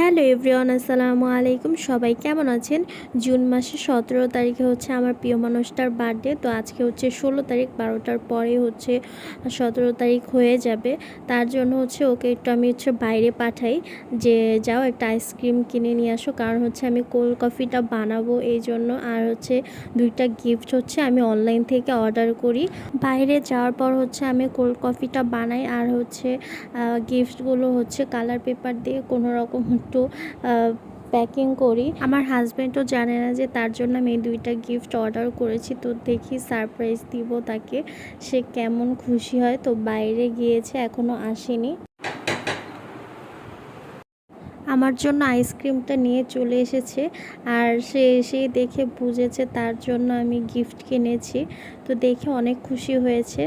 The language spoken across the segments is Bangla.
হ্যালো এভরিওয়ান, আসসালামু আলাইকুম। সবাই কেমন আছেন? জুন মাসে সতেরো তারিখে হচ্ছে আমার প্রিয় মানুষটার বার্থডে। তো আজকে হচ্ছে ষোলো তারিখ, বারোটার পরে হচ্ছে সতেরো তারিখ হয়ে যাবে। তার জন্য হচ্ছে ওকে একটু আমি হচ্ছে বাইরে পাঠাই। যে যাও একটা আইসক্রিম কিনে নিয়ে আসো। কারণ হচ্ছে আমি কোল্ড কফিটা বানাবো এই জন্য। আর হচ্ছে দুইটা গিফট হচ্ছে আমি অনলাইন থেকে অর্ডার করি। বাইরে যাওয়ার পর হচ্ছে আমি কোল্ড কফিটা বানাই। আর হচ্ছে গিফটগুলো হচ্ছে কালার পেপার দিয়ে কোনো রকম একটু প্যাকিং করি। আমার হাজব্যান্ডও জানে না যে তার জন্য আমি এই দুইটা গিফট অর্ডার করেছি। তো দেখি সারপ্রাইজ দিব তাকে, সে কেমন খুশি হয়। তো বাইরে গিয়েছে এখনও আসেনি। আমার জন্য আইসক্রিমটা নিয়ে চলে এসেছে। আর সে এসেই দেখে বুঝেছে তার জন্য আমি গিফট কিনেছি। তো দেখে অনেক খুশি হয়েছে।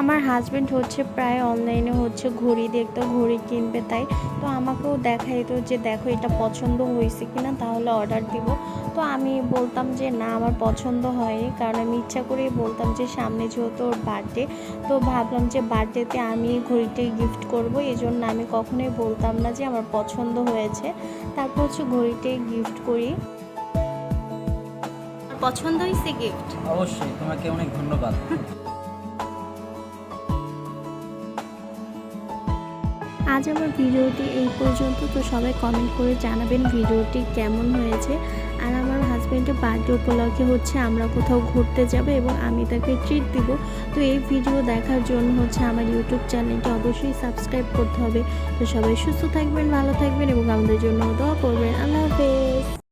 আমার হাজব্যান্ড হচ্ছে প্রায় অনলাইনে হচ্ছে ঘড়ি দেখতো ঘড়ি কিনবে তাই। তো আমাকেও দেখাইতো যে দেখো এটা পছন্দ হয়েছে কি না তাহলে অর্ডার দিব। তো আমি বলতাম যে না আমার পছন্দ হয়নি। কারণ আমি ইচ্ছা করেই বলতাম যে সামনে যেহেতু ওর বার্থডে তো ভাবলাম যে বার্থডেতে আমি ঘড়িটাই গিফট করব। এই জন্য আমি কখনোই বলতাম না যে আমার পছন্দ হয়েছে। তারপর হচ্ছে ঘড়িটাই গিফট করি। পছন্দ হয়েছে গিফট অবশ্যই তোমাকে অনেক ধন্যবাদ। আজ আমার ভিডিওটি এই পর্যন্ত। তো সবাই কমেন্ট করে জানাবেন ভিডিওটি কেমন হয়েছে। আর আমার হাজব্যান্ডের বার্থডে উপলক্ষে হচ্ছে আমরা কোথাও ঘুরতে যাব এবং আমি তাকে ট্রিট দিব। তো এই ভিডিও দেখার জন্য হচ্ছে আমার ইউটিউব চ্যানেলটি অবশ্যই সাবস্ক্রাইব করতে হবে। তো সবাই সুস্থ থাকবেন, ভালো থাকবেন এবং আমাদের জন্য দোয়া করবেন। আল্লাহ হাফেজ।